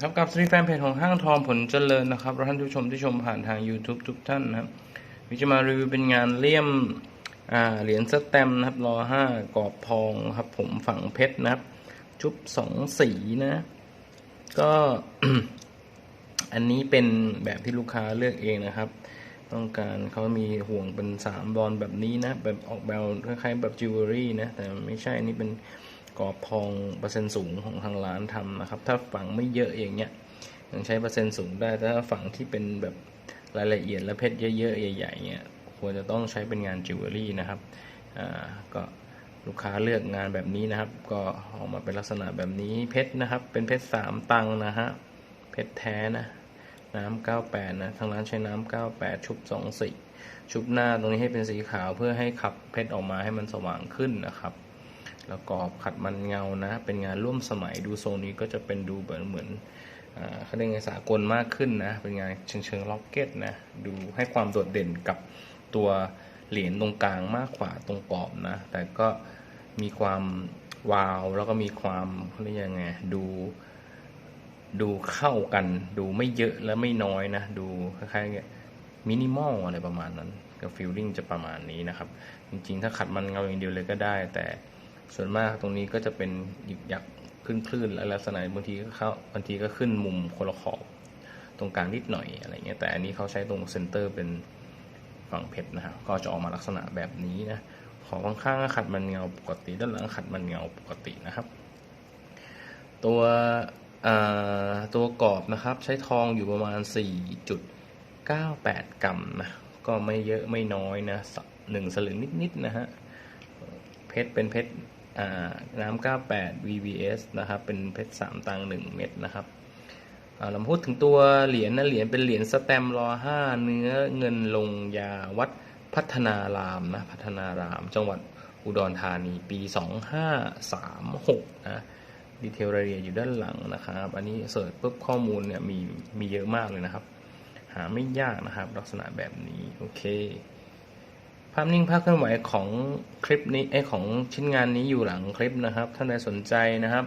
ครับกับสตรีแฟนเพจของห้างทองผลเจริญนะครับท่านผู้ชมที่ชมผ่านทาง YouTube ทุกท่านนะครับวิจะมารีวิวเป็นงานเลี่ยมเหรียญสแตมนะครับรอห้ากรอบทองครับ ผมฝังเพชรนะครับ ชุบสองสีนะ ก็อันนี้เป็นแบบที่ลูกค้าเลือกเองนะครับ ต้องการเขามีห่วงเป็นสามบอลแบบนี้นะ แบบออกแบบคล้ายๆแบบจิวเวลรี่นะ แต่ไม่ใช่อันนี่เป็น กรอบทองเปอร์เซ็นต์สูงของทางร้านทำนะครับ ถ้าฝังไม่เยอะอย่างเงี้ยยังใช้เปอร์เซ็นต์สูงได้แต่ถ้าฝังที่เป็นแบบรายละเอียดและเพชรเยอะๆใหญ่ๆเงี้ยควรจะต้องใช้เป็นงานจิวเวลรี่นะครับอ่าก็ลูกค้าเลือกงานแบบนี้นะครับ ก็ออกมาเป็นลักษณะแบบนี้เพชรนะครับ เป็นเพชรสามตังนะฮะเพชรแท้นะน้ำ98 นะ ทางร้านใช้น้ำ98 ชุบ24ชุบหน้าตรงนี้ให้เป็นสีขาวเพื่อให้ขับเพชรออกมาให้มันสว่างขึ้นนะครับ แล้วกรอบขัดมันเงานะ เป็นงานร่วมสมัยดูโซนนี้ก็จะเป็นดูเหมือนเหมือนเขาเรียกไงสากลมากขึ้นนะ เป็นงานเชิงเชิงล็อกเก็ตนะ ดูให้ความโดดเด่นกับตัวเหรียญตรงกลางมากกว่าตรงกรอบนะ แต่ก็มีความวาวแล้วก็มีความเขาเรียกยังไงดูดูเข้ากัน ดูไม่เยอะและไม่น้อยนะ ดูคล้ายๆมินิมอลอะไรประมาณนั้น กับฟิลลิ่งจะประมาณนี้นะครับ จริงๆ ถ้าขัดมันเงาอย่างเดียวเลยก็ได้แต่ ส่วนมากตรงนี้ก็จะเป็นหยิกหยักขึ้นคลื่นและลักษณะบางทีก็เข้าบางทีก็ขึ้นมุมคนละขอบตรงกลางนิดหน่อยอะไรเงี้ยแต่อันนี้เขาใช้ตรงเซนเตอร์เป็นฝั่งเพชรนะครับก็จะออกมาลักษณะแบบนี้นะขอบข้างๆขัดมันเงาปกติ ด้านหลังขัดมันเงาปกตินะครับ ตัวตัวกรอบนะครับใช้ทองอยู่ประมาณ 4.98 กรัมนะก็ไม่เยอะไม่น้อยนะหนึ่งสลึงนิดๆนะฮะเพชรเป็นเพชร น้ำ98 VVS นะครับ เป็นเพชร3ตังค์1เม็ดนะครับเราพูดถึงตัวเหรียญนะเหรียญเป็นเหรียญสแตมป์รอ5เนื้อเงินลงยาวัดพัฒนารามนะพัฒนาราม จังหวัดอุดรธานีปี 2536นะดีเทลรายละเอียดอยู่ด้านหลังนะครับ อันนี้เสิร์ชปุ๊บข้อมูลเนี่ยมีมีเยอะมากเลยนะครับ หาไม่ยากนะครับ ลักษณะแบบนี้ โอเค ภาพนิ่งภาพเคลื่อนไหวของคลิปนี้ไอของชิ้นงานนี้อยู่หลังคลิปนะครับ ท่านใดสนใจนะครับ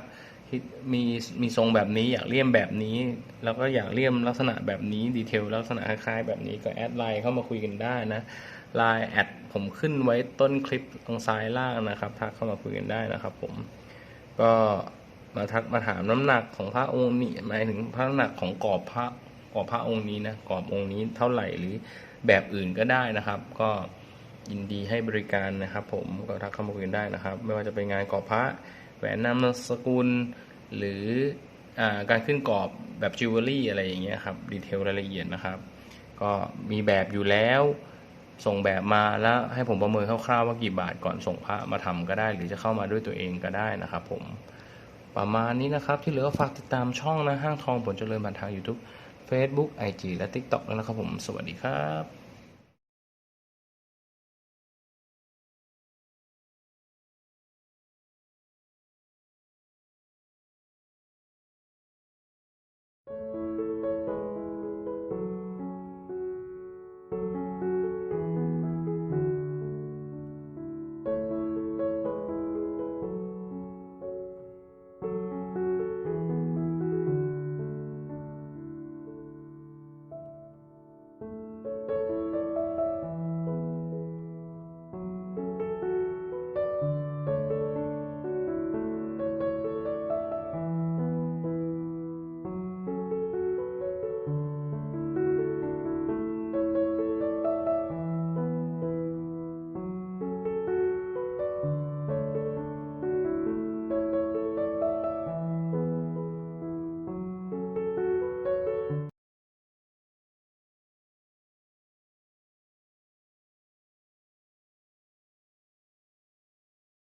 มีมีทรงแบบนี้อยากเลี่ยมแบบนี้ แล้วก็อยากเลี่ยมลักษณะแบบนี้ดีเทลลักษณะคล้ายๆแบบนี้ก็แอดไลน์เข้ามาคุยกันได้นะไลน์แอดผมขึ้นไว้ต้นคลิปตรงซ้ายล่างนะครับทักเข้ามาคุยกันได้นะครับ ผมก็มาทักมาถามน้ำหนักของพระองค์นี้หมายถึงพระน้ำหนักของกรอบพระกรอบพระองค์นี้นะกรอบองค์นี้เท่าไหร่หรือแบบอื่นก็ได้นะครับ ก็ ยินดีให้บริการนะครับ ผมก็ทักเข้ามาคุยกันได้นะครับ ไม่ว่าจะเป็นงานกรอบพระแหวนนามสกุล หรืออการขึ้นกรอบแบบจิวเวลรี่อะไรอย่างเงี้ยครับดีเทลรายละเอียดนะครับ ก็มีแบบอยู่แล้ว ส่งแบบมาแล้วให้ผมประเมินคร่าวๆว่ากี่บาทก่อนส่งพระมาทำก็ได้ หรือจะเข้ามาด้วยตัวเองก็ได้นะครับ ผมประมาณนี้นะครับที่เหลือฝากติดตามช่องนะห้างทองผลเจริญผ่านทาง YouTube Facebook IG และ TikTok แล้วนะครับผม สวัสดีครับ